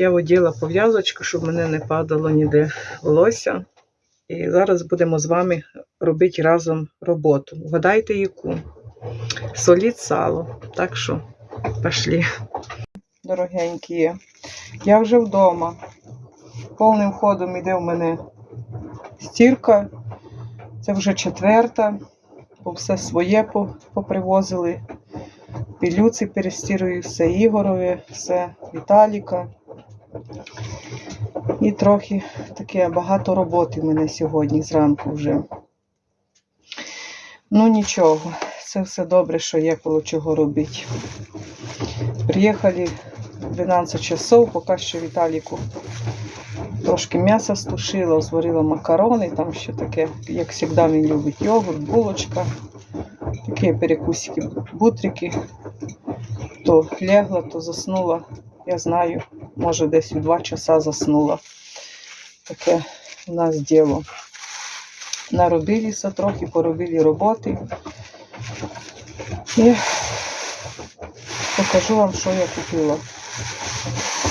Я оділа пов'язочку, щоб мене не падало ніде волосся. І зараз будемо з вами робити разом роботу. Вгадайте, яку? Соліть сало. Так що, пішли. Дорогенькі, я вже вдома. Повним ходом іде в мене стірка. Це вже четверта. Бо все своє попривозили. Пілюці перестірую, все Ігорове, все Віталіка. І трохи таке багато роботи в мене сьогодні зранку вже. Ну нічого, це все добре, що є коло чого робити. Приїхали 12 часов, поки що Віталіку трошки м'яса стушила, зварила макарони, там ще таке, як завжди він любить йогурт, булочка, такі перекусики, бутрики. То лягла, то заснула. Я знаю, може десь у 2 часа заснула. Таке у нас діло. Наробилися трохи, поробили роботи. І покажу вам, що я купила.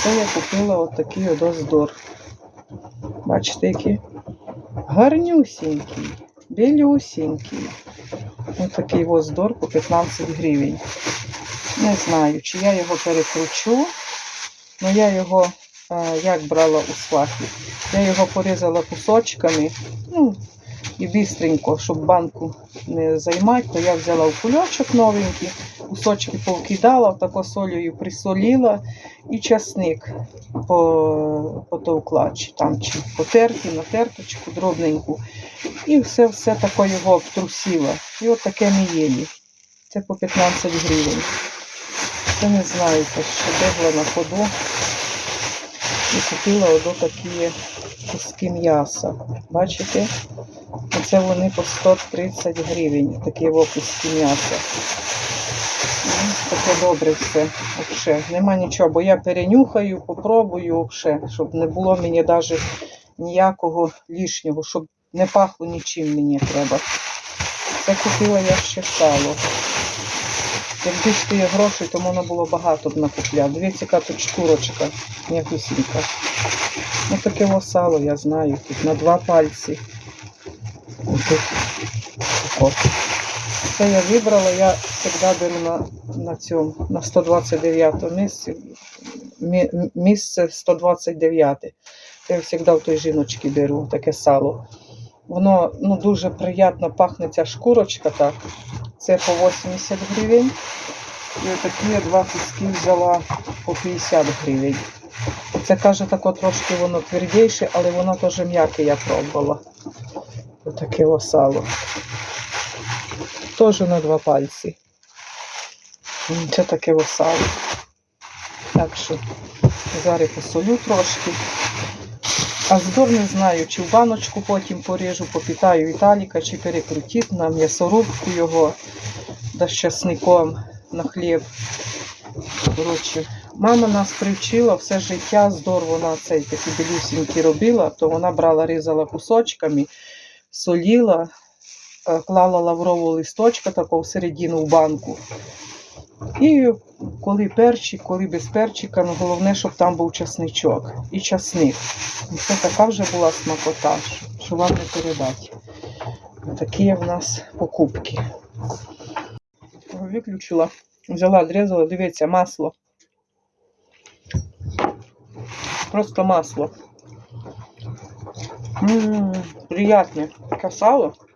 Це я купила отакий от оздор. Бачите, який? Гарнюсінький, білюсінький. Ось такий оздор по 15 гривень. Не знаю, чи я його перекручу. Ну я його е, як брала у свахі. Я його порізала кусочками. Ну, і бістренько, щоб банку не займати, то я взяла в кульочок новенький, кусочки повкидала, тако солею присоліла і часник по- потовкла, чи там чи потерти, на терточку дробненьку. І все все тако його обтрусила. І от таке ми. Це по 15 гривень. Це не знаю, це ще бегла на ходу і купила одо такі куски м'яса. Бачите? Оце вони по 130 гривень, такі куски м'яса. Ну, Таке добре все. Вообще. Нема нічого, бо я перенюхаю, попробую вообще, щоб не було мені навіть ніякого лишнього, щоб не пахло нічим мені треба. Це купила я ще сало. Якби ж є гроші, то можна було багато б накупляв. Дивіться, яка тут шкурочка, м'якусінька. Ну таке во сало, я знаю, тут на два пальці. Тут. От. Це я вибрала, я завжди беру на, на цьому, на 129 місці. Місце 129. Я завжди в той жіночки беру таке сало. Воно ну, дуже приємно пахне ця шкурочка так. Це по 80 гривень. І отакі я два куски взяла по 50 гривень. Це каже, тако трошки воно твердіше, але воно теж м'яке я пробувала. Отаке сало. Теж на два пальці. Це таке сало. Так що зараз посолю трошки. А здор не знаю, чи в баночку потім поріжу, попитаю Віталіка, чи перекрутить на м'ясорубку його да з часником на хліб. Коротше, мама нас привчила все життя, здор вона цей такі білюсінькі робила, то вона брала, різала кусочками, соліла, е, клала лаврового листочка такого всередину в банку. І коли перчик, коли без перчика, ну головне, щоб там був часничок і часник. І це така вже була смакота, що- вам не передати. Такі в нас покупки. Виключила, взяла, відрізала, дивіться, масло. Просто масло. Ммм, приятне. Таке.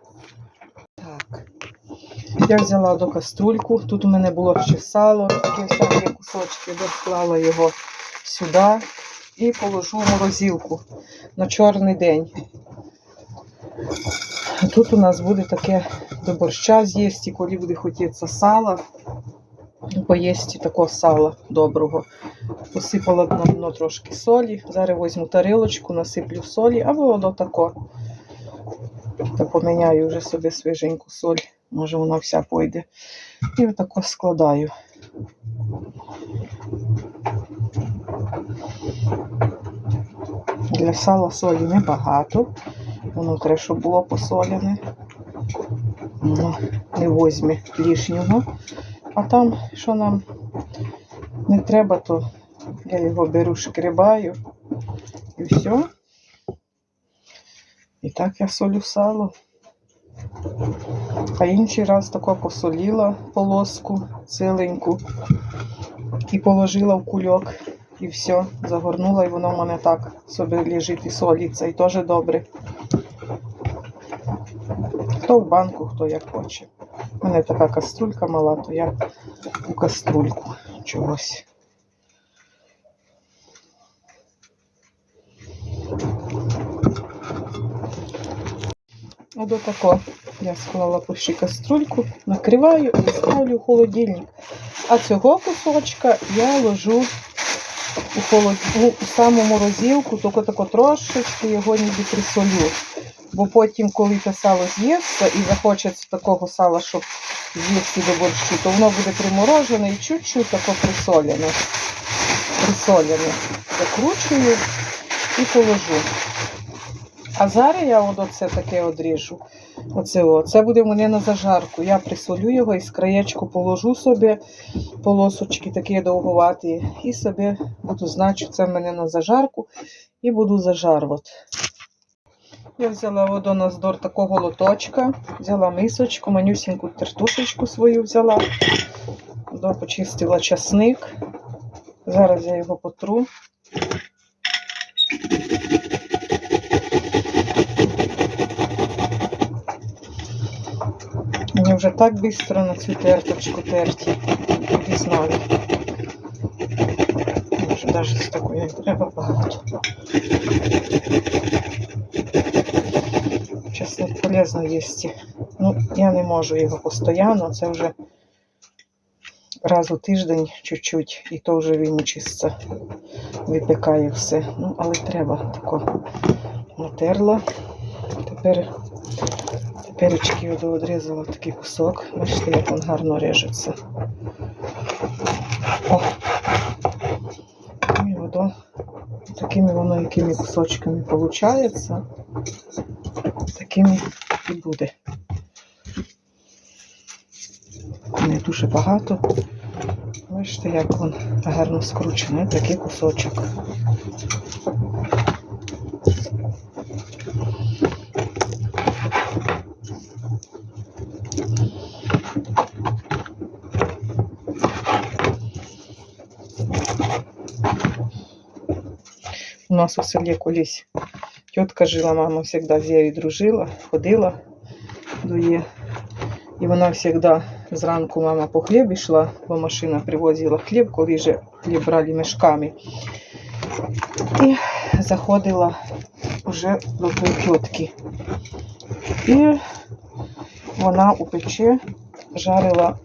Я взяла до каструльку. Тут у мене було ще сало, такі всякі кусочки, доклала його сюди і положу в морозилку на чорний день. Тут у нас буде таке до борща з'їсти, коли буде хотіться сала, поїсти такого сала доброго. Посипала на дно трошки солі. Зараз візьму тарілочку, насиплю солі, або до тако. Та поміняю вже собі свіженьку соль. Може вона вся пойде. І отако складаю. Для сала солі небагато. Воно треба, щоб було посолене. Ну, не возьме лишнього. А там, що нам не треба, то Я його беру, шкребаю і все. І так я солю сало. А інший раз тако посоліла полоску ціленьку і положила в кульок. І все, загорнула, і воно в мене так собі лежить і соліться, і теж добре. Хто в банку, хто як хоче. У мене така каструлька мала, то я у каструльку чогось. От тако я склала почти каструльку, накриваю і ставлю в холодильник. А цього кусочка я ложу у, холод... у саму морозилку, тільки тако трошечки його ніби присолю. Бо потім, коли те сало з'їсться і захочеться такого сала, щоб з'їсти до борщу, то воно буде приморожене і чуть-чуть тако присолене. Присолене. Закручую і положу. А зараз я от оце таке одріжу. Оце, о. це буде в мене на зажарку. Я присолю його і з краєчку положу собі полосочки такі довгуваті. І собі буду знати, це в мене на зажарку. І буду зажарувати. Я взяла воду на здор такого лоточка, взяла мисочку, манюсіньку тертушечку свою взяла, почистила часник. Зараз я його потру. Вже так швидко на цю терточку терті. Не знаю. Може навіть з такою не треба багато. Чесник полезно їсти. Ну, я не можу його постійно, це вже раз у тиждень чуть-чуть, і то вже він чисто випікає все. Ну, але треба тако натерла. Тепер теперечки одрізала такий кусок. Бачите, як він гарно режеться. О! І воно такими воно якими кусочками виходить, такими і буде. Не дуже багато. Бачите, як він гарно скручений, такий кусочок. Нас у селі колись тітка жила, мама завжди з нею дружила, ходила до її. І вона завжди зранку мама по хліб йшла, бо машина привозила хліб, коли вже хліб брали мішками. І заходила вже до тої тітки. І вона у печі жарила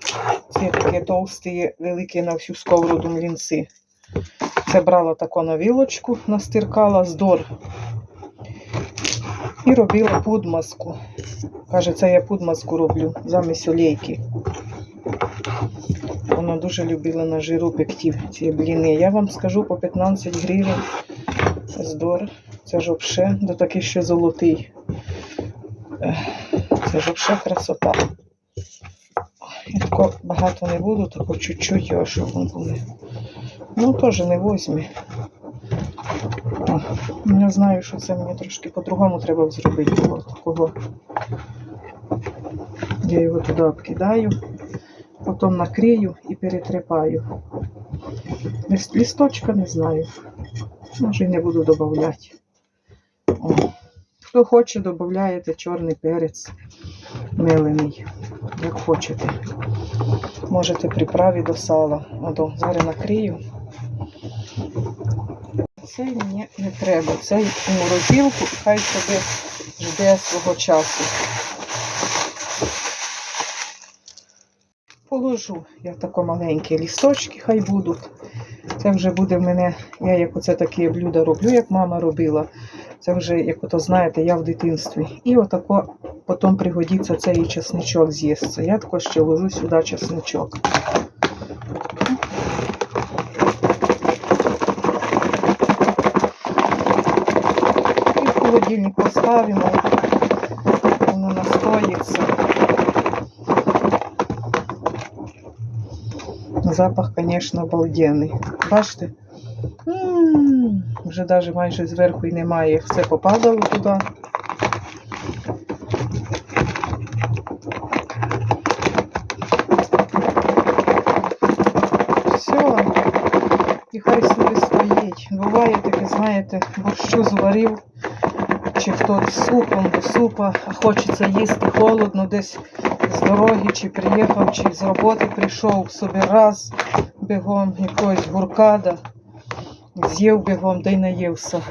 ці такі товсті, великі на всю сковороду млінці. Це брала таку на вілочку, настиркала здор і робила пудмазку. Каже, це я пудмазку роблю замість олійки. Вона дуже любила на жиру пекти ці бліни. Я вам скажу по 15 гривень здор. Це ж взагалі до такий ще золотий. Це ж взагалі красота. Я тако багато не буду, тако чуть-чуть його, щоб він були. Ну, теж не возьмі. О, Я знаю, що це мені трошки по-другому треба зробити було такого. Я його туди обкидаю, потім накрию і перетрипаю. Лісточка не знаю. Може і не буду додавати. Хто хоче, додаєте чорний перець мелений, як хочете. Можете приправі до сала. Ото, зараз накрию. Це мені не треба. Це у морозилку, і хай собі жде свого часу. Положу я тако маленькі лісточки, хай будуть. Це вже буде в мене, я як оце такі блюда роблю, як мама робила. Це вже, як ото знаєте, я в дитинстві. І отако потім пригодиться цей чесничок з'їсться. Я також ще ложу сюди чесничок. І в холодильник поставимо. Воно настоїться. Запах, звісно, обалденний. Бачите, вже навіть майже зверху і немає. Все попадало туди. Все. І хай собі стоїть. Буває таке, знаєте, борщу зварив, чи хто з супом до супа, а хочеться їсти холодно, десь з дороги, чи приїхав, чи з роботи прийшов собі раз бігом якогось гуркада, з'їв бігом, де й наївся.